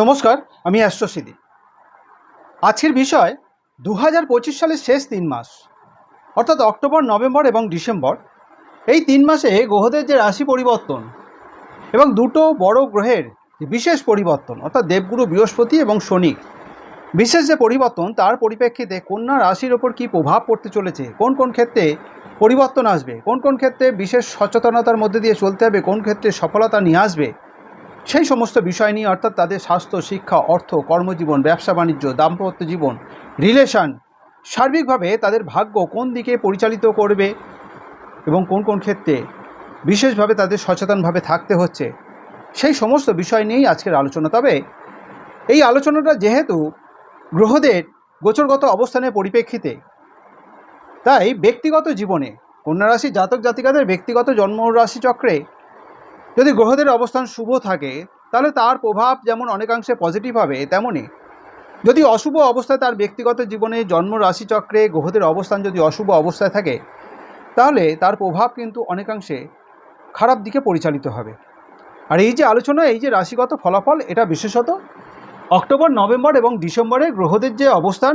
নমস্কার, আমি অ্যাস্ট্রোসিদি। আজকের বিষয় দু হাজার পঁচিশ সালের শেষ তিন মাস, অর্থাৎ অক্টোবর, নভেম্বর এবং ডিসেম্বর। এই তিন মাসে গ্রহদের যে রাশি পরিবর্তন এবং দুটো বড় গ্রহের বিশেষ পরিবর্তন, অর্থাৎ দেবগুরু বৃহস্পতি এবং শনি, বিশেষ যে পরিবর্তন, তার পরিপ্রেক্ষিতে কন্যা রাশির ওপর কী প্রভাব পড়তে চলেছে, কোন কোন ক্ষেত্রে পরিবর্তন আসবে, কোন কোন ক্ষেত্রে বিশেষ সচেতনতার মধ্যে দিয়ে চলতে হবে, কোন ক্ষেত্রে সফলতা নিয়ে আসবে সেই সমস্ত বিষয় নিয়ে অর্থাৎ তাদের স্বাস্থ্য, শিক্ষা, অর্থ, কর্মজীবন, ব্যবসা, বাণিজ্য, দাম্পত্য জীবন রিলেশন সার্বিকভাবে তাদের ভাগ্য কোন দিকে পরিচালিত করবে এবং কোন কোন ক্ষেত্রে বিশেষভাবে তাদের সচেতনভাবে থাকতে হচ্ছে, সেই সমস্ত বিষয় নিয়েই আজকের আলোচনা। তবে এই আলোচনাটা যেহেতু গ্রহদের গোচরগত অবস্থানের পরিপ্রেক্ষিতে, তাই ব্যক্তিগত জীবনে কন্যা রাশি জাতক জাতিকাদের ব্যক্তিগত জন্ম রাশি চক্রে যদি গ্রহদের অবস্থান শুভ থাকে, তাহলে তার প্রভাব যেমন অনেকাংশে পজিটিভ হবে, তেমনই। যদি অশুভ অবস্থায় তার ব্যক্তিগত জীবনে জন্ম রাশিচক্রে গ্রহদের অবস্থান যদি অশুভ অবস্থায় থাকে, তাহলে তার প্রভাব কিন্তু অনেকাংশে খারাপ দিকে পরিচালিত হবে। আর এই যে আলোচনা, এই যে রাশিগত ফলাফল, এটা বিশেষত অক্টোবর, নভেম্বর এবং ডিসেম্বরে গ্রহদের যে অবস্থান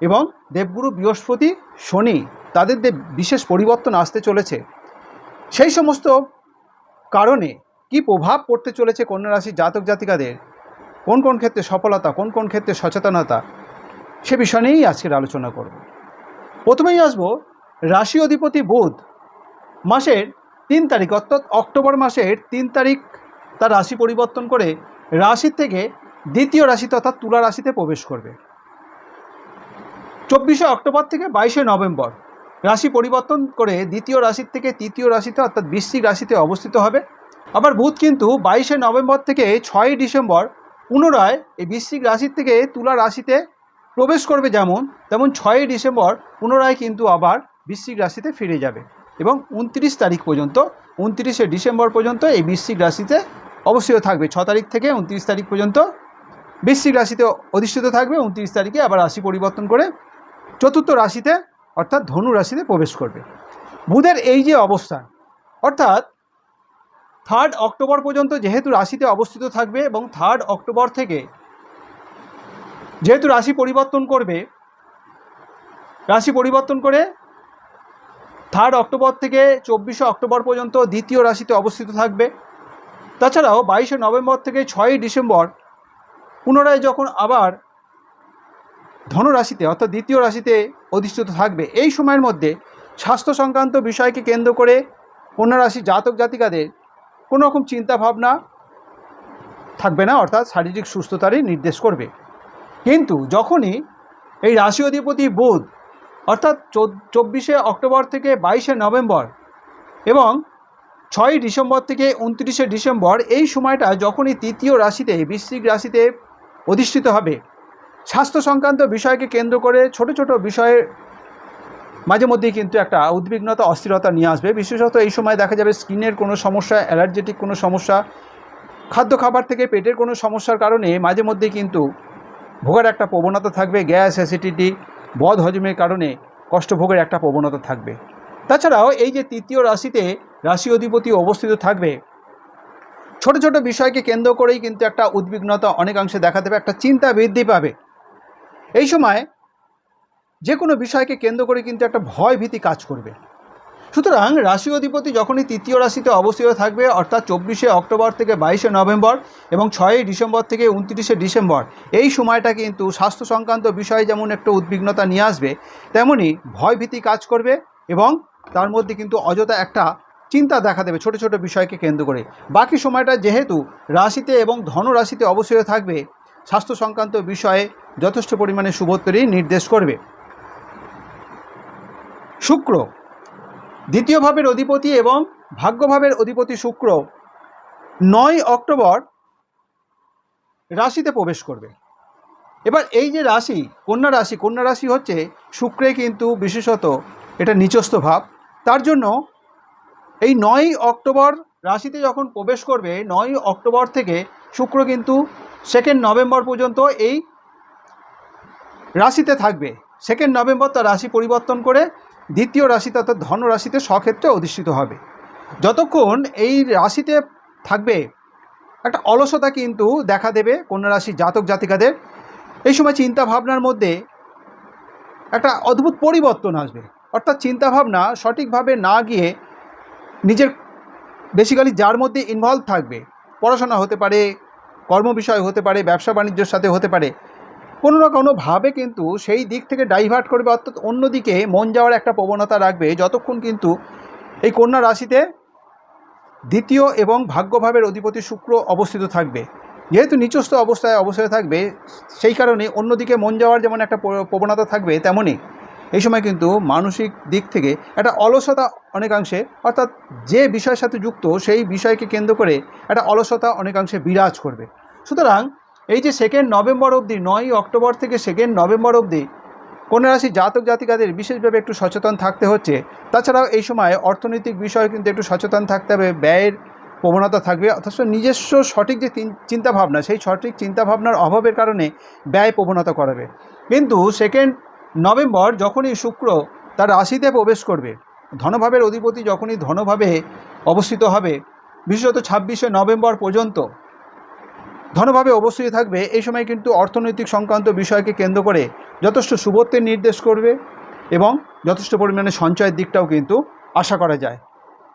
এবং দেবগুরু বৃহস্পতি শনি, তাদের যে বিশেষ পরিবর্তন আসতে চলেছে, সেই সমস্ত কারণে কি প্রভাব পড়তে চলেছে কন্যা রাশির জাতক জাতিকাদের? কোন কোন ক্ষেত্রে সফলতা, কোন কোন ক্ষেত্রে সচেতনতা? সে বিষয় নিয়েই আজকের আলোচনা করব। প্রথমেই আসব রাশি অধিপতি বুধ। মাসের তিন তারিখ অর্থাৎ অক্টোবর মাসের তিন তারিখ তার রাশি পরিবর্তন করে রাশির থেকে দ্বিতীয় রাশি তথা তুলা রাশিতে প্রবেশ করবে। চব্বিশে অক্টোবর থেকে বাইশে নভেম্বর। রাশি পরিবর্তন করে দ্বিতীয় রাশির থেকে তৃতীয় রাশিতে অর্থাৎ বৃশ্চিক রাশিতে অবস্থিত হবে। আবার বুধ কিন্তু বাইশে নভেম্বর থেকে ছয়ই ডিসেম্বর পুনরায় এই বৃশ্চিক রাশির থেকে তুলা রাশিতে প্রবেশ করবে যেমন, তেমন ছয়ই ডিসেম্বর পুনরায় কিন্তু আবার বৃশ্চিক রাশিতে ফিরে যাবে এবং উনত্রিশ তারিখ পর্যন্ত, উনত্রিশে ডিসেম্বর পর্যন্ত এই বৃশ্চিক রাশিতে অবশ্যই থাকবে। ছ তারিখ থেকে উনত্রিশ তারিখ পর্যন্ত বৃশ্চিক রাশিতে অধিষ্ঠিত থাকবে। উনত্রিশ তারিখে আবার রাশি পরিবর্তন করে চতুর্থ রাশিতে অর্থাৎ ধনু রাশিতে প্রবেশ করবে। বুধের এই যে অবস্থান, অর্থাৎ থার্ড অক্টোবর পর্যন্ত যেহেতু রাশিতে অবস্থিত থাকবে এবং থার্ড অক্টোবর থেকে যেহেতু রাশি পরিবর্তন করবে, রাশি পরিবর্তন করে থার্ড অক্টোবর থেকে চব্বিশে অক্টোবর পর্যন্ত দ্বিতীয় রাশিতে অবস্থিত থাকবে। তাছাড়াও বাইশে নভেম্বর থেকে ছয়ই ডিসেম্বর পুনরায় যখন আবার ধনুরাশিতে অর্থাৎ দ্বিতীয় রাশিতে অধিষ্ঠিত থাকবে। এই সময়ের মধ্যে স্বাস্থ্য সংক্রান্ত বিষয়কে কেন্দ্র করে কন্যা রাশি জাতক জাতিকাদের কোনো রকম চিন্তাভাবনা থাকবে না, অর্থাৎ শারীরিক সুস্থতারই নির্দেশ করবে। কিন্তু যখনই এই রাশি অধিপতি বুধ, অর্থাৎ চব্বিশে অক্টোবর থেকে বাইশে নভেম্বর এবং ছয়ই ডিসেম্বর থেকে উনত্রিশে ডিসেম্বর, এই সময়টা যখনই তৃতীয় রাশিতে, বৃশ্চিক রাশিতে অধিষ্ঠিত হবে স্বাস্থ্য সংক্রান্ত বিষয়কে কেন্দ্র করে ছোট ছোট বিষয়ে মাঝে মধ্যেই কিন্তু একটা উদ্বিগ্নতা, অস্থিরতা নিয়ে আসবে। বিশেষত এই সময় দেখা যাবে স্কিনের কোনো সমস্যা, অ্যালার্জেটিক কোনো সমস্যা, খাদ্য খাবার থেকে পেটের কোনো সমস্যার কারণে মাঝে মধ্যেই কিন্তু ভোগের একটা প্রবণতা থাকবে। গ্যাস, অ্যাসিডিটি বদ হজমের কারণে কষ্টভোগের একটা প্রবণতা থাকবে। তাছাড়াও এই যে তৃতীয় রাশিতে রাশি অধিপতি অবস্থিত থাকবে, ছোট ছোট বিষয়কে কেন্দ্র করেই কিন্তু একটা উদ্বিগ্নতা অনেকাংশে দেখা দেবে, একটা চিন্তা বৃদ্ধি পাবে। এই সময় যে কোনো বিষয়কে কেন্দ্র করে কিন্তু একটা ভয় ভীতি কাজ করবে। সুতরাং রাশি অধিপতি যখনই তৃতীয় রাশিতে অবস্থিত থাকবে, অর্থাৎ চব্বিশে অক্টোবর থেকে বাইশে নভেম্বর এবং ছয়ই ডিসেম্বর থেকে উনত্রিশে ডিসেম্বর, এই সময়টা কিন্তু স্বাস্থ্য সংক্রান্ত বিষয়ে যেমন একটু উদ্বিগ্নতা নিয়ে আসবে তেমনই ভয়ভীতি কাজ করবে এবং তার মধ্যে কিন্তু অযথা একটা চিন্তা দেখা দেবে ছোট ছোট বিষয়কে কেন্দ্র করে। বাকি সময়টা যেহেতু রাশিতে এবং ধনরাশিতে অবস্থিত থাকবে, স্বাস্থ্য সংক্রান্ত বিষয়ে যথেষ্ট পরিমাণে শুভত্তরই নির্দেশ করবে। শুক্র, দ্বিতীয় ভাবের অধিপতি এবং ভাগ্যভাবের অধিপতি শুক্র নয় অক্টোবর রাশিতে প্রবেশ করবে। এবার এই যে রাশি, কন্যা রাশি কন্যা রাশি হচ্ছে শুক্রে কিন্তু বিশেষত এটা নিচস্থ ভাব। তার জন্য এই নয় অক্টোবর রাশিতে যখন প্রবেশ করবে, নয় অক্টোবর থেকে শুক্র কিন্তু সেকেন্ড নভেম্বর পর্যন্ত এই রাশিতে থাকবে। সেকেন্ড নভেম্বর তার রাশি পরিবর্তন করে দ্বিতীয় রাশিতে অর্থাৎ ধন রাশিতে স্বক্ষেত্রে অধিষ্ঠিত হবে। যতক্ষণ এই রাশিতে থাকবে, একটা অলসতা কিন্তু দেখা দেবে কন্যা রাশির জাতক জাতিকাদের। এই সময় চিন্তা ভাবনার মধ্যে একটা অদ্ভুত পরিবর্তন আসবে। অর্থাৎ চিন্তাভাবনা সঠিকভাবে না গিয়ে নিজের বেসিক্যালি যার মধ্যে ইনভলভ থাকবে, পড়াশোনা হতে পারে, কর্ম বিষয় হতে পারে, ব্যবসা বাণিজ্যের সাথে হতে পারে কোনো না কোনোভাবে কিন্তু সেই দিক থেকে ডাইভার্ট করবে, অর্থাৎ অন্যদিকে মন যাওয়ার একটা প্রবণতা রাখবে, যতক্ষণ কিন্তু এই কন্যা রাশিতে দ্বিতীয় এবং ভাগ্যভাবের অধিপতি শুক্র অবস্থিত থাকবে। যেহেতু নিচস্থ অবস্থায় অবস্থায় থাকবে, সেই কারণে অন্যদিকে মন যাওয়ার যেমন একটা প্র- প্রবণতা থাকবে তেমনই এই সময় কিন্তু মানসিক দিক থেকে একটা অলসতা অনেকাংশে, অর্থাৎ যে বিষয়ের সাথে যুক্ত, সেই বিষয়কে কেন্দ্র করে একটা অলসতা অনেকাংশে বিরাজ করবে। সুতরাং এই যে সেকেন্ড নভেম্বর অবধি, নয়ই অক্টোবর থেকে সেকেন্ড নভেম্বর অবধি কন্যা জাতক জাতিকাদের বিশেষভাবে একটু সচেতন থাকতে হচ্ছে। তাছাড়াও এই সময় অর্থনৈতিক বিষয়ে কিন্তু একটু সচেতন থাকতে হবে, ব্যয়ের প্রবণতা থাকবে, অথচ নিজস্ব সঠিক যে চিন্তাভাবনা, সেই সঠিক চিন্তাভাবনার অভাবের কারণে ব্যয় প্রবণতা করাবে। কিন্তু সেকেন্ড নভেম্বর যখনই শুক্র তার রাশিতে প্রবেশ করবে, ধনভাবের অধিপতি যখনই ধনভাবে অবস্থিত হবে, বিশেষত ছাব্বিশে নভেম্বর পর্যন্ত ধনভাবে অবস্থিত থাকবে। এই সময় কিন্তু অর্থনৈতিক সংক্রান্ত বিষয়কে কেন্দ্র করে যথেষ্ট শুভত্বের নির্দেশ করবে এবং যথেষ্ট পরিমাণে সঞ্চয়ের দিকটাও কিন্তু আশা করা যায়।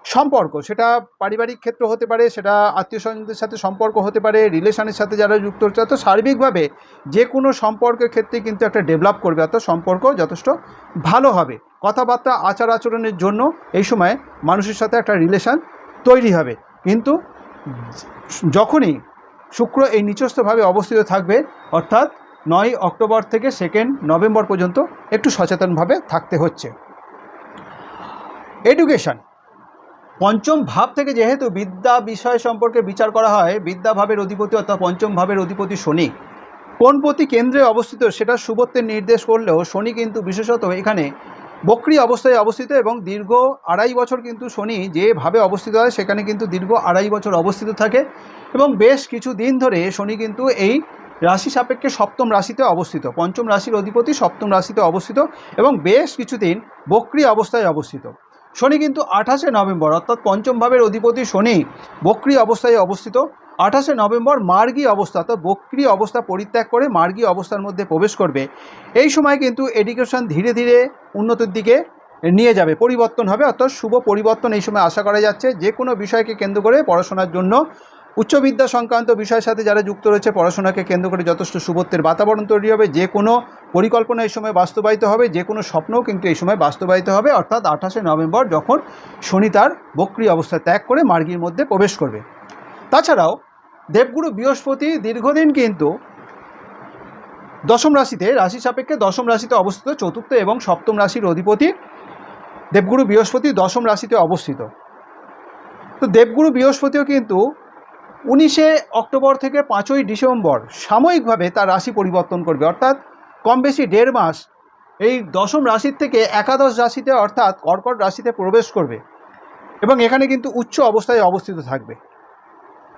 সম্পর্ক, সেটা পারিবারিক ক্ষেত্র হতে পারে, সেটা আত্মীয় স্বজনদের সাথে সম্পর্ক হতে পারে, রিলেশনের সাথে যারা যুক্ত হচ্ছে অর্থাৎ সার্বিকভাবে যে কোনো সম্পর্কের ক্ষেত্রে কিন্তু একটা ডেভেলপ করবে, অর্থাৎ সম্পর্ক যথেষ্ট ভালো হবে। কথাবার্তা, আচার আচরণের জন্য এই সময় মানুষের সাথে একটা রিলেশান তৈরি হবে। কিন্তু যখনই শুক্র এই নিচস্থভাবে অবস্থিত থাকবে, অর্থাৎ নয় অক্টোবর থেকে সেকেন্ড নভেম্বর পর্যন্ত একটু সচেতনভাবে থাকতে হচ্ছে। এডুকেশন পঞ্চম ভাব থেকে যেহেতু বিদ্যা বিষয় সম্পর্কে বিচার করা হয়, বিদ্যা ভাবের অধিপতি অর্থাৎ পঞ্চম ভাবের অধিপতি শনি। কোন প্রতি কেন্দ্রে অবস্থিত সেটা শুভত্বের নির্দেশ করলেও শনি কিন্তু বিশেষত এখানে বক্রি অবস্থায় অবস্থিত এবং দীর্ঘ আড়াই বছর কিন্তু শনি যেভাবে অবস্থিত হয়, সেখানে কিন্তু দীর্ঘ আড়াই বছর অবস্থিত থাকে এবং বেশ কিছু দিন ধরে শনি কিন্তু এই রাশি সাপেক্ষে সপ্তম রাশিতে অবস্থিত, পঞ্চম রাশির অধিপতি সপ্তম রাশিতে অবস্থিত এবং বেশ কিছুদিন বক্রি অবস্থায় অবস্থিত। শনি কিন্তু আঠাশে নভেম্বর, অর্থাৎ পঞ্চম ভাবের অধিপতি শনি বক্রি অবস্থায় অবস্থিত। আঠাশে নভেম্বর মার্গী অবস্থা, অর্থাৎ বক্রি অবস্থা পরিত্যাগ করে মার্গী অবস্থার মধ্যে প্রবেশ করবে। এই সময় কিন্তু এডুকেশন ধীরে ধীরে উন্নতির দিকে নিয়ে যাবে, পরিবর্তন হবে, অর্থাৎ শুভ পরিবর্তন এই সময় আশা করা যাচ্ছে। যে কোনো বিষয়কে কেন্দ্র করে পড়াশোনার জন্য উচ্চবিদ্যা সংক্রান্ত বিষয়ের সাথে যারা যুক্ত রয়েছে, পড়াশোনাকে কেন্দ্র করে যথেষ্ট শুভত্বের বাতাবরণ তৈরি হবে। যে কোনো পরিকল্পনা এই সময় বাস্তবায়িত হবে, যে কোনো স্বপ্নও কিন্তু এই সময় বাস্তবায়িত হবে, অর্থাৎ আঠাশে নভেম্বর যখন শনি তার বক্রি অবস্থা ত্যাগ করে মার্গীর মধ্যে প্রবেশ করবে। তাছাড়াও দেবগুরু বৃহস্পতি দীর্ঘদিন কিন্তু দশম রাশিতে, রাশি সাপেক্ষে দশম রাশিতে অবস্থিত, চতুর্থ এবং সপ্তম রাশির অধিপতি দেবগুরু বৃহস্পতি দশম রাশিতে অবস্থিত। তো দেবগুরু বৃহস্পতিও কিন্তু উনিশে অক্টোবর থেকে পাঁচই ডিসেম্বর সাময়িকভাবে তার রাশি পরিবর্তন করবে। অর্থাৎ কম বেশি দেড় মাস এই দশম রাশির থেকে একাদশ রাশিতে অর্থাৎ কর্কট রাশিতে প্রবেশ করবে এবং এখানে কিন্তু উচ্চ অবস্থায় অবস্থিত থাকবে।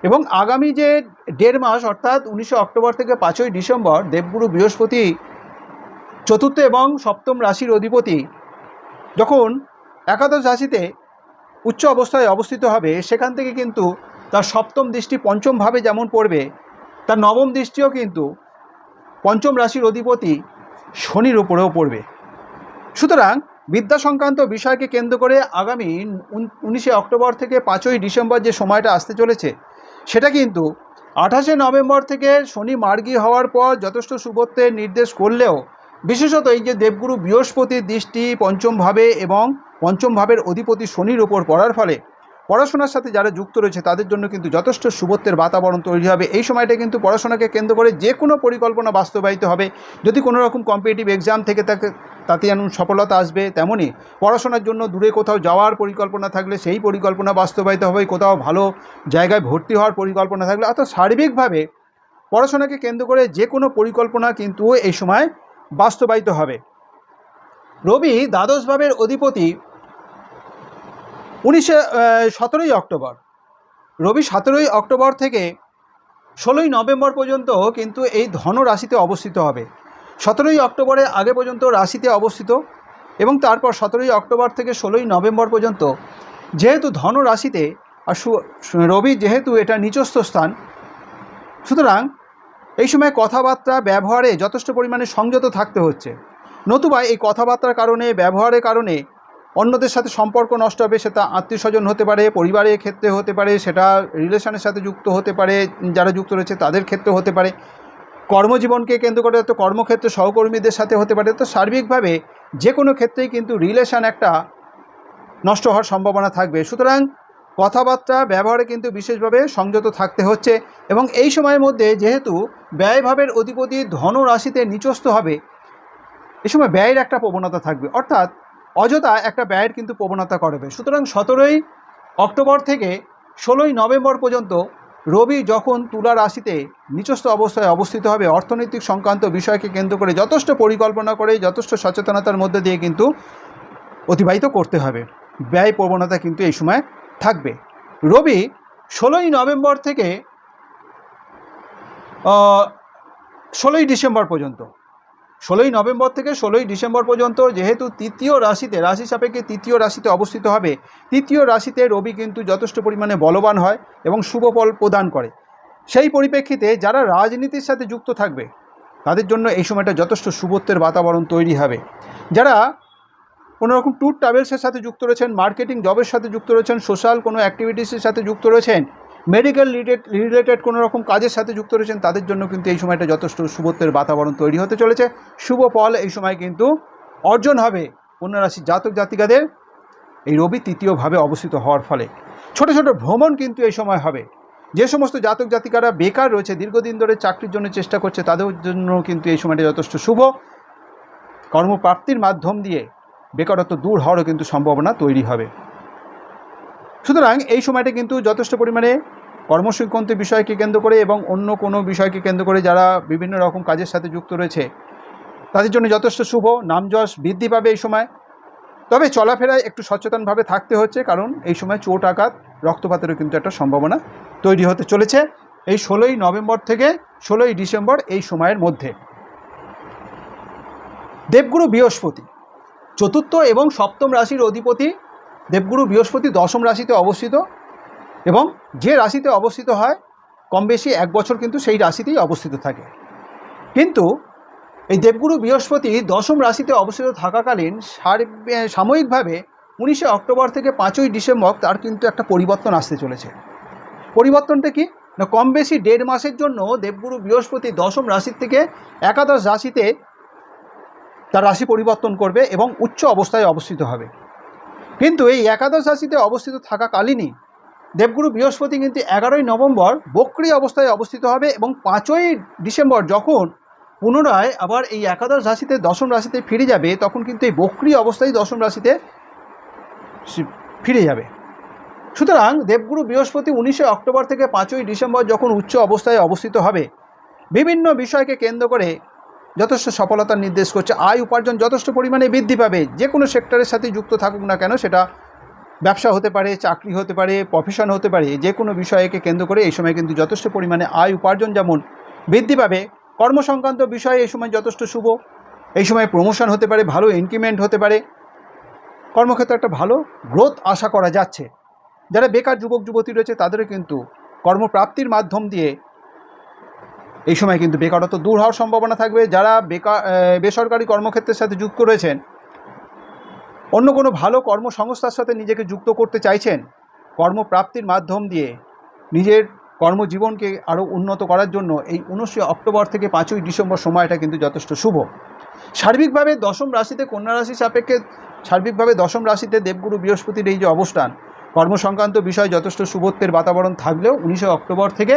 এবং আগামী যে দেড় মাস, অর্থাৎ উনিশে অক্টোবর থেকে পাঁচই ডিসেম্বর, দেবগুরু বৃহস্পতি চতুর্থ এবং সপ্তম রাশির অধিপতি যখন একাদশ রাশিতে উচ্চ অবস্থায় অবস্থিত হবে, সেখান থেকে কিন্তু তার সপ্তম দৃষ্টি পঞ্চমভাবে যেমন পড়বে, তার নবম দৃষ্টিও কিন্তু পঞ্চম রাশির অধিপতি শনির উপরেও পড়বে। সুতরাং বিদ্যা সংক্রান্ত বিষয়কে কেন্দ্র করে আগামী উন- উনিশে অক্টোবর থেকে পাঁচই ডিসেম্বর যে সময়টা আসতে চলেছে সেটা কিন্তু আঠাশে নভেম্বর থেকে শনি মার্গী হওয়ার পর যথেষ্ট শুভত্বের নির্দেশ করলেও, বিশেষত এই যে দেবগুরু বৃহস্পতির দৃষ্টি পঞ্চমভাবে এবং পঞ্চমভাবের অধিপতি শনির ওপর পড়ার ফলে পড়াশোনার সাথে যারা যুক্ত রয়েছে, তাদের জন্য কিন্তু যথেষ্ট শুভত্বের বাতাবরণ তৈরি হবে। এই সময়টা কিন্তু পড়াশোনাকে কেন্দ্র করে যে কোনো পরিকল্পনা বাস্তবায়িত হবে। যদি কোনো রকম কম্পিটিটিভ এক্সাম থেকে তাকে, তাতে যেমন সফলতা আসবে তেমনই পড়াশোনার জন্য দূরে কোথাও যাওয়ার পরিকল্পনা থাকলে সেই পরিকল্পনা বাস্তবায়িত হবে। কোথাও ভালো জায়গায় ভর্তি হওয়ার পরিকল্পনা থাকলে, অর্থাৎ সার্বিকভাবে পড়াশোনাকে কেন্দ্র করে যে কোনো পরিকল্পনা কিন্তু এই সময় বাস্তবায়িত হবে। রবি দ্বাদশ ভাবের অধিপতি উনিশে সতেরোই অক্টোবর। রবি সতেরোই অক্টোবর থেকে ষোলোই নভেম্বর পর্যন্ত কিন্তু এই ধন রাশিতে অবস্থিত হবে। সতেরোই অক্টোবরের আগে পর্যন্ত রাশিতে অবস্থিত এবং তারপর সতেরোই অক্টোবর থেকে ষোলোই নভেম্বর পর্যন্ত যেহেতু ধন রাশিতে আর রবি যেহেতু এটা নিচস্থ স্থান, সুতরাং এই সময় কথাবার্তা ব্যবহারে যথেষ্ট পরিমাণে সংযত থাকতে হচ্ছে। নতুবা এই কথাবার্তার কারণে, ব্যবহারের কারণে অন্যদের সাথে সম্পর্ক নষ্ট হবে, সেটা আত্মীয় স্বজন হতে পারে, পরিবারের ক্ষেত্রে হতে পারে, সেটা রিলেশনের সাথে যুক্ত হতে পারে, যারা যুক্ত রয়েছে তাদের ক্ষেত্রে হতে পারে। কর্মজীবনকে কেন্দ্র করে তো কর্মক্ষেত্রে সহকর্মীদের সাথে হতে পারে, তো সার্বিকভাবে যে কোনো ক্ষেত্রেই কিন্তু রিলেশান একটা নষ্ট হওয়ার সম্ভাবনা থাকবে। সুতরাং কথাবার্তা, ব্যবহারে কিন্তু বিশেষভাবে সংযত থাকতে হচ্ছে এবং এই সময়ের মধ্যে যেহেতু ব্যয়ভাবের অধিপতি ধনরাশিতে নিচস্থ হবে এই সময় ব্যয়ের একটা প্রবণতা থাকবে। অর্থাৎ অযথা একটা ব্যয়ের কিন্তু প্রবণতা করবে সুতরাং সতেরোই অক্টোবর থেকে ষোলোই নভেম্বর পর্যন্ত রবি যখন তুলা রাশিতে নিচস্থ অবস্থায় অবস্থিত হবে, অর্থনৈতিক সংক্রান্ত বিষয়কে কেন্দ্র করে যথেষ্ট পরিকল্পনা করে, যথেষ্ট সচেতনতার মধ্যে দিয়ে কিন্তু অতিবাহিত করতে হবে। ব্যয় প্রবণতা কিন্তু এই সময় থাকবে। রবি ষোলোই নভেম্বর থেকে ষোলোই ডিসেম্বর পর্যন্ত ষোলোই নভেম্বর থেকে ষোলোই ডিসেম্বর পর্যন্ত যেহেতু তৃতীয় রাশিতে, রাশি সাপেক্ষে তৃতীয় রাশিতে অবস্থিত হবে, তৃতীয় রাশিতে রবি কিন্তু যথেষ্ট পরিমাণে বলবান হয় এবং শুভ ফল প্রদান করে। সেই পরিপ্রেক্ষিতে যারা রাজনীতির সাথে যুক্ত থাকবে, তাদের জন্য এই সময়টা যথেষ্ট শুভত্বের বাতাবরণ তৈরি হবে। যারা কোনো রকম ট্যুর ট্রাভেলসের সাথে যুক্ত রয়েছেন, মার্কেটিং জবের সাথে যুক্ত রয়েছেন, সোশ্যাল কোনো অ্যাক্টিভিটিসের সাথে যুক্ত রয়েছেন মেডিকেল রিলেটেড কোনো রকম কাজের সাথে যুক্ত রয়েছেন, তাদের জন্য কিন্তু এই সময়টা যথেষ্ট শুভত্বের বাতাবরণ তৈরি হতে চলেছে। শুভ ফল এই সময় কিন্তু অর্জন হবে রাশির জাতক জাতিকাদের এই রবি তৃতীয়ভাবে অবস্থিত হওয়ার ফলে। ছোট ছোট ভ্রমণ কিন্তু এই সময় হবে। যে সমস্ত জাতক জাতিকারা বেকার রয়েছে, দীর্ঘদিন ধরে চাকরির জন্য চেষ্টা করছে, তাদের জন্য কিন্তু এই সময়টা যথেষ্ট শুভ। কর্মপ্রাপ্তির মাধ্যম দিয়ে বেকারত্ব দূর হওয়ারও কিন্তু সম্ভাবনা তৈরি হবে। সুতরাং এই সময়টা কিন্তু যথেষ্ট পরিমাণে কর্মসংক্রান্ত বিষয়কে কেন্দ্র করে এবং অন্য কোনো বিষয়কে কেন্দ্র করে যারা বিভিন্ন রকম কাজের সাথে যুক্ত রয়েছে, তাদের জন্য যথেষ্ট শুভ। নামযশ বৃদ্ধি পাবে এই সময়। তবে চলাফেরায় একটু সচেতনভাবে থাকতে হচ্ছে, কারণ এই সময় চোট, আঘাত, রক্তপাতেরও কিন্তু একটা সম্ভাবনা তৈরি হতে চলেছে। এই ষোলোই নভেম্বর থেকে ষোলোই ডিসেম্বর এই সময়ের মধ্যে। দেবগুরু বৃহস্পতি, চতুর্থ এবং সপ্তম রাশির অধিপতি দেবগুরু বৃহস্পতি দশম রাশিতে অবস্থিত। এবং যে রাশিতে অবস্থিত হয়, কম বেশি এক বছর কিন্তু সেই রাশিতেই অবস্থিত থাকে। কিন্তু এই দেবগুরু বৃহস্পতি দশম রাশিতে অবস্থিত থাকাকালীন সাময়িকভাবে উনিশে অক্টোবর থেকে পাঁচই ডিসেম্বর তার কিন্তু একটা পরিবর্তন আসতে চলেছে। পরিবর্তনটা কি? না, কম বেশি দেড় মাসের জন্য দেবগুরু বৃহস্পতি দশম রাশির থেকে একাদশ রাশিতে তার রাশি পরিবর্তন করবে এবং উচ্চ অবস্থায় অবস্থিত হবে। কিন্তু এই একাদশ রাশিতে অবস্থিত থাকাকালীনই দেবগুরু বৃহস্পতি কিন্তু এগারোই নভেম্বর বক্রি অবস্থায় অবস্থিত হবে এবং পাঁচই ডিসেম্বর যখন পুনরায় আবার এই একাদশ রাশিতে, দশম রাশিতে ফিরে যাবে, তখন কিন্তু এই বক্রি অবস্থায় দশম রাশিতে ফিরে যাবে। সুতরাং দেবগুরু বৃহস্পতি উনিশে অক্টোবর থেকে পাঁচই ডিসেম্বর যখন উচ্চ অবস্থায় অবস্থিত হবে, বিভিন্ন বিষয়কে কেন্দ্র করে যথেষ্ট সফলতার নির্দেশ করছে। আয় উপার্জন যথেষ্ট পরিমাণে বৃদ্ধি পাবে। যে কোনো সেক্টরের সাথে যুক্ত থাকুক না কেন, সেটা ব্যবসা হতে পারে, চাকরি হতে পারে প্রফেশন হতে পারে, যে কোনো বিষয়কে কেন্দ্র করে এই সময় কিন্তু যথেষ্ট পরিমাণে আয় উপার্জন যেমন বৃদ্ধি পাবে, কর্মসংক্রান্ত বিষয়ে এই সময় যথেষ্ট শুভ, এই সময় প্রমোশন হতে পারে, ভালো ইনক্রিমেন্ট হতে পারে। কর্মক্ষেত্রে একটা ভালো গ্রোথ আশা করা যাচ্ছে। যারা বেকার যুবক, যুবতী রয়েছে, তাদেরও কিন্তু কর্মপ্রাপ্তির মাধ্যম দিয়ে এই সময় কিন্তু বেকারত্ব দূর হওয়ার সম্ভাবনা থাকবে। যারা বেকার বেসরকারি কর্মক্ষেত্রের সাথে যুক্ত রয়েছেন অন্য কোনো ভালো কর্মসংস্থার সাথে নিজেকে যুক্ত করতে চাইছেন? কর্মপ্রাপ্তির মাধ্যম দিয়ে নিজের কর্মজীবনকে আরও উন্নত করার জন্য এই উনিশে অক্টোবর থেকে পাঁচই ডিসেম্বর সময়টা কিন্তু যথেষ্ট শুভ। সার্বিকভাবে দশম রাশিতে কন্যা রাশি সাপেক্ষে সার্বিকভাবে দশম রাশিতে দেবগুরু বৃহস্পতির এই যে অবস্থান, কর্মসংক্রান্ত বিষয় যথেষ্ট শুভত্বের বাতাবরণ থাকলেও উনিশে অক্টোবর থেকে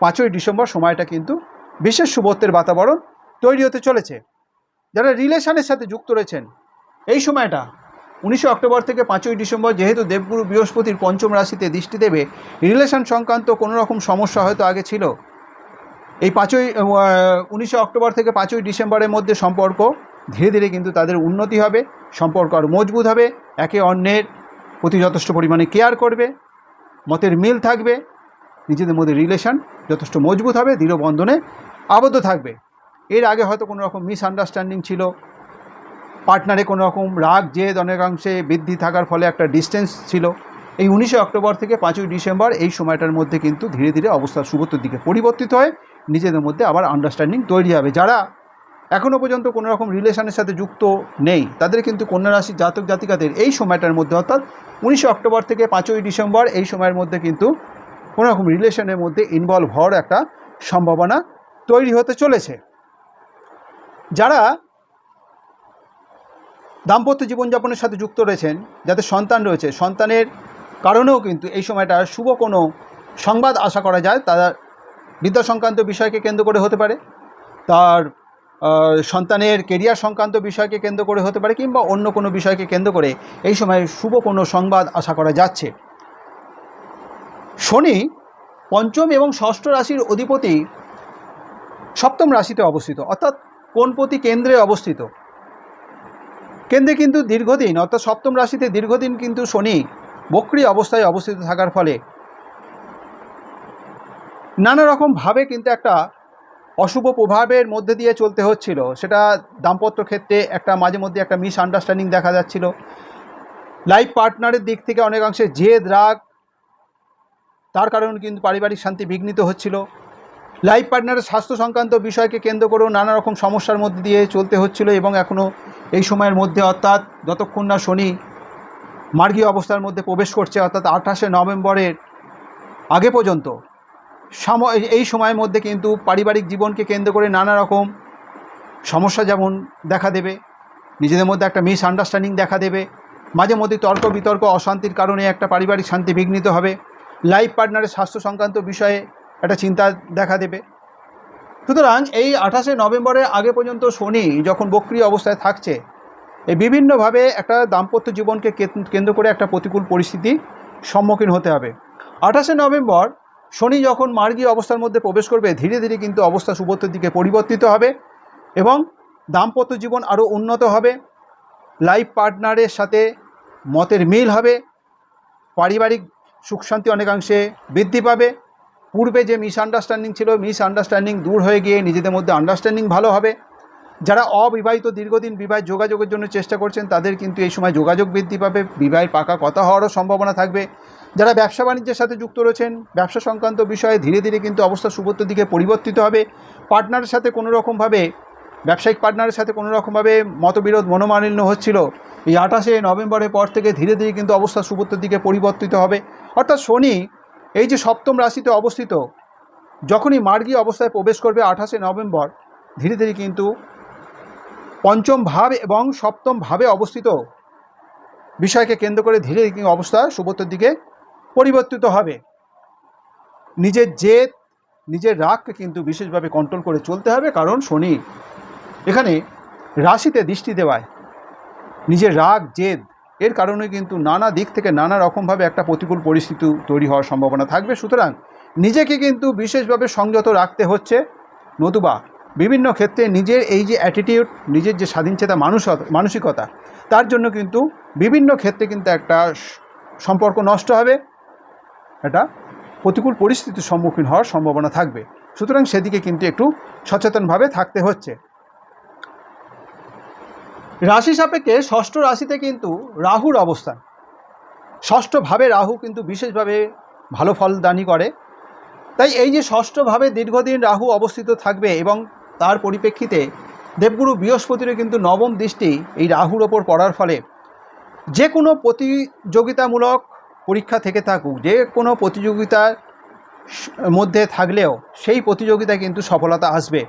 পাঁচই ডিসেম্বর সময়টা কিন্তু বিশেষ শুভত্বের বাতাবরণ তৈরি হতে চলেছে। যারা রিলেশনের সাথে যুক্ত রয়েছেন, এই সময়টা উনিশে অক্টোবর থেকে পাঁচই ডিসেম্বর যেহেতু দেবগুরু বৃহস্পতির পঞ্চম রাশিতে দৃষ্টি দেবে, রিলেশন সংক্রান্ত কোনো রকম সমস্যা হয়তো আগে ছিল। এই পাঁচই উনিশে অক্টোবর থেকে পাঁচই ডিসেম্বরের মধ্যে সম্পর্ক, ধীরে ধীরে কিন্তু তাদের উন্নতি হবে, সম্পর্ক আরও মজবুত হবে, একে অন্যের প্রতি যথেষ্ট পরিমাণে কেয়ার করবে, মতের মিল থাকবে, নিজেদের মধ্যে রিলেশন যথেষ্ট মজবুত হবে, দৃঢ় বন্ধনে আবদ্ধ থাকবে। এর আগে হয়তো কোনো রকম মিসআন্ডারস্ট্যান্ডিং ছিল পার্টনারে কোনো রকম রাগ, জেদ, অনেকাংশে বৃদ্ধি থাকার ফলে একটা ডিস্টেন্স ছিল। এই উনিশে অক্টোবর থেকে পাঁচই ডিসেম্বর এই সময়টার মধ্যে কিন্তু ধীরে ধীরে অবস্থা শুভত্বর দিকে পরিবর্তিত হয় নিজেদের মধ্যে আবার আন্ডারস্ট্যান্ডিং তৈরি হবে। যারা এখনও পর্যন্ত কোনো রকম রিলেশনের সাথে যুক্ত নেই, তাদের কিন্তু কন্যা রাশির জাতক জাতিকাদের এই সময়টার মধ্যে অর্থাৎ উনিশে অক্টোবর থেকে পাঁচই ডিসেম্বর এই সময়ের মধ্যে কিন্তু কোনো রকম রিলেশনের মধ্যে ইনভলভ হওয়ার একটা সম্ভাবনা তৈরি হতে চলেছে। যারা দাম্পত্য জীবনযাপনের সাথে যুক্ত রয়েছেন যাদের সন্তান রয়েছে। সন্তানের কারণেও কিন্তু এই সময়টা শুভ কোনো সংবাদ আশা করা যায়। তারা বিদ্যা সংক্রান্ত বিষয়কে কেন্দ্র করে হতে পারে, তার সন্তানের কেরিয়ার সংক্রান্ত বিষয়কে কেন্দ্র করে হতে পারে কিংবা অন্য কোনো বিষয়কে কেন্দ্র করে এই সময় শুভ কোনো সংবাদ আশা করা যাচ্ছে। শনি পঞ্চম এবং ষষ্ঠ রাশির অধিপতি সপ্তম রাশিতে অবস্থিত, অর্থাৎ কোনপতি কেন্দ্রে অবস্থিত। কেন্দ্রে কিন্তু দীর্ঘদিন, অর্থাৎ সপ্তম রাশিতে দীর্ঘদিন কিন্তু শনি বক্রি অবস্থায় অবস্থিত থাকার ফলে নানা রকমভাবে কিন্তু একটা অশুভ প্রভাবের মধ্যে দিয়ে চলতে হচ্ছিল। সেটা দাম্পত্য ক্ষেত্রে একটা মাঝে মধ্যে একটা মিস আন্ডারস্ট্যান্ডিং দেখা যাচ্ছিল। লাইফ পার্টনারের দিক থেকে অনেকাংশে জেদ, রাগ, তার কারণে কিন্তু পারিবারিক শান্তি বিঘ্নিত হচ্ছিল। লাইফ পার্টনারের স্বাস্থ্য সংক্রান্ত বিষয়কে কেন্দ্র করেও নানা রকম সমস্যার মধ্যে দিয়ে চলতে হচ্ছিল এবং এখনও এই সময়ের মধ্যে অর্থাৎ যতক্ষণ না শনি মার্গী অবস্থার মধ্যে প্রবেশ করছে, অর্থাৎ আঠাশে নভেম্বরের আগে পর্যন্ত সময় এই সময়ের মধ্যে কিন্তু পারিবারিক জীবনকে কেন্দ্র করে নানা রকম সমস্যা যেমন দেখা দেবে, নিজেদের মধ্যে একটা মিস আন্ডারস্ট্যান্ডিং দেখা দেবে, মাঝে মধ্যে তর্ক বিতর্ক, অশান্তির কারণে একটা পারিবারিক শান্তি বিঘ্নিত হবে। লাইফ পার্টনারের স্বাস্থ্য সংক্রান্ত বিষয়ে একটা চিন্তা দেখা দেবে। সুতরাং এই আঠাশে নভেম্বরের আগে পর্যন্ত শনি যখন বক্রিয় অবস্থায় থাকছে, এই বিভিন্নভাবে একটা দাম্পত্য জীবনকে কেন- কেন্দ্র করে একটা প্রতিকূল পরিস্থিতি সম্মুখীন হতে হবে। আঠাশে নভেম্বর, শনি যখন মার্গী অবস্থার মধ্যে প্রবেশ করবে, ধীরে ধীরে কিন্তু অবস্থা সুবত্তর দিকে পরিবর্তিত হবে এবং দাম্পত্য জীবন আরও উন্নত হবে। লাইফ পার্টনারের সাথে মতের মিল হবে। পারিবারিক সুখ শান্তি অনেকাংশে বৃদ্ধি পাবে। পূর্বে যে মিস আন্ডারস্ট্যান্ডিং ছিল মিস আন্ডারস্ট্যান্ডিং দূর হয়ে গিয়ে নিজেদের মধ্যে আন্ডারস্ট্যান্ডিং ভালো হবে। যারা অবিবাহিত দীর্ঘদিন বিবাহ যোগাযোগের জন্য চেষ্টা করছেন, তাদের কিন্তু এই সময় যোগাযোগ বৃদ্ধি পাবে, বিবাহের পাকা কথা হওয়ারও সম্ভাবনা থাকবে। যারা ব্যবসা বাণিজ্যের সাথে যুক্ত রয়েছেন, ব্যবসা সংক্রান্ত বিষয়ে ধীরে ধীরে কিন্তু অবস্থা সুবত্তর দিকে পরিবর্তিত হবে। পার্টনারের সাথে কোনো রকমভাবে ব্যবসায়িক পার্টনারের সাথে কোনো রকমভাবে মতবিরোধ মনোমালিন্য হচ্ছিল। এই আঠাশে নভেম্বরের পর থেকে ধীরে ধীরে কিন্তু অবস্থা সুবত্তর দিকে পরিবর্তিত হবে। অর্থাৎ শনি এই যে সপ্তম রাশিতে অবস্থিত, যখনই মার্গী অবস্থায় প্রবেশ করবে আঠাশে নভেম্বর, ধীরে ধীরে কিন্তু পঞ্চম ভাব এবং সপ্তম ভাবে অবস্থিত। বিষয়কে কেন্দ্র করে ধীরে ধীরে অবস্থা সুবত্তর দিকে পরিবর্তিত হবে। নিজের জেদ, নিজের রাগকে কিন্তু বিশেষভাবে কন্ট্রোল করে চলতে হবে, কারণ শনি এখানে রাশিতে দৃষ্টি দেওয়ায়। নিজের রাগ, জেদ এর কারণে কিন্তু নানা দিক থেকে নানা রকমভাবে একটা প্রতিকূল পরিস্থিতি তৈরি হওয়ার সম্ভাবনা থাকবে। সুতরাং নিজেকে কিন্তু বিশেষভাবে সংযত রাখতে হচ্ছে। নতুবা বিভিন্ন ক্ষেত্রে নিজের এই যে অ্যাটিটিউড নিজের যে স্বাধীনচেতা মানুষ, মানসিকতা, তার জন্য কিন্তু বিভিন্ন ক্ষেত্রে কিন্তু একটা সম্পর্ক নষ্ট হবে। একটা প্রতিকূল পরিস্থিতির সম্মুখীন হওয়ার সম্ভাবনা থাকবে। সুতরাং সেদিকে কিন্তু একটু সচেতনভাবে থাকতে হচ্ছে। রাশি সাপেক্ষে ষষ্ঠ রাশিতে কিন্তু রাহুর অবস্থান। ষষ্ঠভাবে রাহু কিন্তু বিশেষভাবে ভালো ফলদানি করে। তাই এই যে ষষ্ঠভাবে দীর্ঘদিন রাহু অবস্থিত থাকবে এবং তার পরিপ্রেক্ষিতে দেবগুরু বৃহস্পতিরও কিন্তু নবম দৃষ্টি এই রাহুর ওপর পড়ার ফলে যে কোনো প্রতিযোগিতামূলক পরীক্ষা থেকে থাকুক, যে কোনো প্রতিযোগিতার মধ্যে থাকলেও সেই প্রতিযোগিতায় কিন্তু সফলতা আসবে।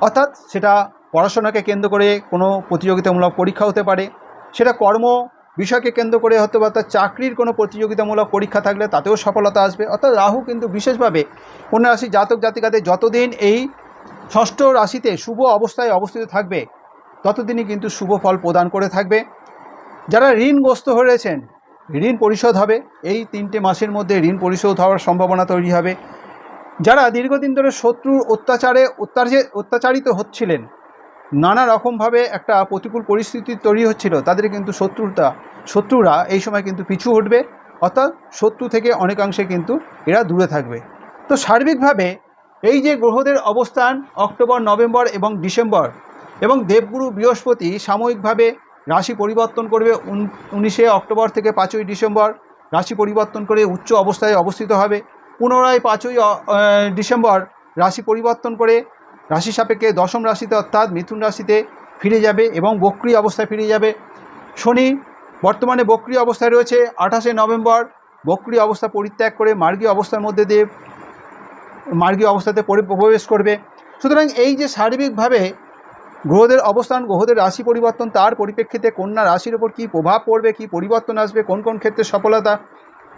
অর্থাৎ সেটা পড়াশোনাকে কেন্দ্র করে কোনো প্রতিযোগিতামূলক পরীক্ষা হতে পারে। সেটা কর্ম বিষয়কে কেন্দ্র করে হতে পারে অর্থাৎ চাকরির কোনো প্রতিযোগিতামূলক পরীক্ষা থাকলে তাতেও সফলতা আসবে। অর্থাৎ রাহু কিন্তু বিশেষভাবে কন্যা রাশি জাতক জাতিকাদের যতদিন এই ষষ্ঠ রাশিতে শুভ অবস্থায় অবস্থিত থাকবে, ততদিনই কিন্তু শুভ ফল প্রদান করে থাকবে। যারা ঋণগ্রস্ত হয়ে রয়েছেন, ঋণ পরিশোধ হবে। এই তিনটে মাসের মধ্যে ঋণ পরিশোধ হওয়ার সম্ভাবনা তৈরি হবে। যারা দীর্ঘদিন ধরে শত্রুর অত্যাচারে অত্যাচারিত হচ্ছিলেন নানা রকমভাবে একটা প্রতিকূল পরিস্থিতি তৈরি হচ্ছিল। তাদের কিন্তু শত্রুতা, শত্রুরা এই সময় কিন্তু পিছু হটবে। অর্থাৎ শত্রু থেকে অনেকাংশে কিন্তু এরা দূরে থাকবে। তো সার্বিকভাবে এই যে গ্রহদের অবস্থান অক্টোবর, নভেম্বর এবং ডিসেম্বর এবং দেবগুরু বৃহস্পতি সাময়িকভাবে রাশি পরিবর্তন করবে উন- উনিশে অক্টোবর থেকে পাঁচই ডিসেম্বর। রাশি পরিবর্তন করে উচ্চ অবস্থায় অবস্থিত হবে। পুনরায় পাঁচই ডিসেম্বর রাশি পরিবর্তন করে রাশি সাপেক্ষে দশম রাশিতে অর্থাৎ মিথুন রাশিতে ফিরে যাবে এবং বক্রি অবস্থায় ফিরে যাবে। শনি বর্তমানে বক্রি অবস্থায় রয়েছে, আঠাশে নভেম্বর। বক্রি অবস্থা পরিত্যাগ করে মার্গীয় অবস্থার মধ্যে দিয়ে মার্গীয় অবস্থাতে পরি- প্রবেশ করবে। সুতরাং এই যে সার্বিকভাবে গ্রহদের অবস্থান, গ্রহদের রাশি পরিবর্তন, তার পরিপ্রেক্ষিতে কন্যা রাশির ওপর কী প্রভাব পড়বে, কী পরিবর্তন আসবে, কোন কোন ক্ষেত্রে সফলতা